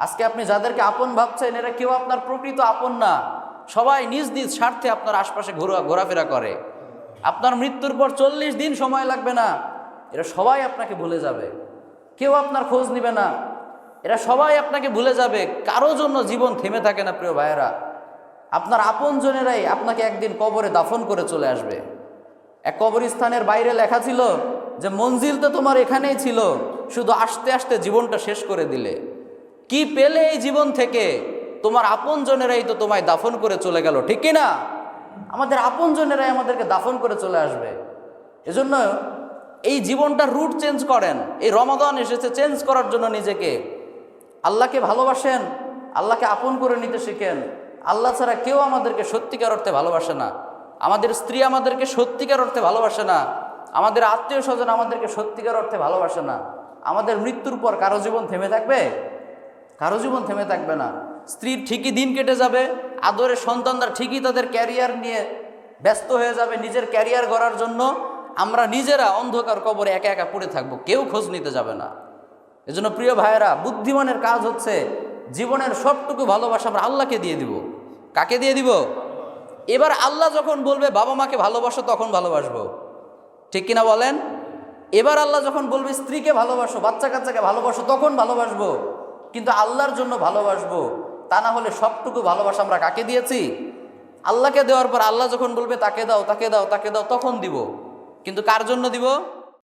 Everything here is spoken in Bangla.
আজকে আপনি যাদেরকে আপন ভাবছেন, এরা কেউ আপনার প্রকৃত আপন না। সবাই নিজ নিজ স্বার্থে আপনার আশপাশে ঘোরা, ঘোরাফেরা করে। আপনার মৃত্যুর পর চল্লিশ দিন সময় লাগবে না। এরা সবাই আপনাকে ভুলে যাবে। কেউ আপনার খোঁজ নিবে না। এরা সবাই আপনাকে ভুলে যাবে। কারও জন্য জীবন থেমে থাকে না, প্রিয় ভাইয়েরা। আপনার আপনজনেরাই আপনাকে একদিন কবরে দাফন করে চলে আসবে। এক কবরস্থানের বাইরে লেখা ছিল যে মঞ্জিল তো তোমার এখানেই ছিল। শুধু আসতে আসতে জীবনটা শেষ করে দিলে। কি পেলে এই জীবন থেকে? তোমার আপনজনেরাই তো তোমায় দাফন করে চলে গেল, ঠিক না আমাদের আপনজনেরাই আমাদেরকে দাফন করে চলে আসবে। এজন্য এই জীবনটা রুট চেঞ্জ করেন। এই রমাদান এসেছে চেঞ্জ করার জন্য নিজেকে। আল্লাহকে ভালোবাসেন, আল্লাহকে আপন করে নিতে শিখেন। আল্লাহ ছাড়া কেউ আমাদেরকে সত্যিকার অর্থে ভালোবাসে না। আমাদের স্ত্রী আমাদেরকে সত্যিকার অর্থে ভালোবাসে না। আমাদের আত্মীয় স্বজন আমাদেরকে সত্যিকার অর্থে ভালোবাসে না। আমাদের মৃত্যুর পর কারও জীবন থেমে থাকবে? কারও জীবন থেমে থাকবে না। স্ত্রীর ঠিকই দিন কেটে যাবে, আদরের সন্তানরা ঠিকই তাদের ক্যারিয়ার নিয়ে ব্যস্ত হয়ে যাবে নিজের ক্যারিয়ার গড়ার জন্য। আমরা নিজেরা অন্ধকার কবরে একা একা পড়ে থাকব, কেউ খোঁজ নিতে যাবে না। এজন্য প্রিয় ভাইয়েরা, বুদ্ধিমানের কাজ হচ্ছে জীবনের সবটুকু ভালোবাসা আমরা আল্লাহকে দিয়ে দিব। কাকে দিয়ে দিব? এবার আল্লাহ যখন বলবে, বাবা মাকে ভালোবাসো, তখন ভালোবাসবো। ঠিক কিনা বলেন? এবার আল্লাহ যখন বলবে, স্ত্রীকে ভালোবাসো বাচ্চা কাচ্চাকে ভালোবাসো, তখন ভালোবাসবো। কিন্তু আল্লাহর জন্য ভালোবাসবো, তা না হলে সবটুকু ভালোবাসা আমরা কাকে দিয়েছি? আল্লাহকে দেওয়ার পর আল্লাহ যখন বলবে, তাকে দাও তাকে দাও তাকে দাও, তখন দিব। কিন্তু কার জন্য দিব?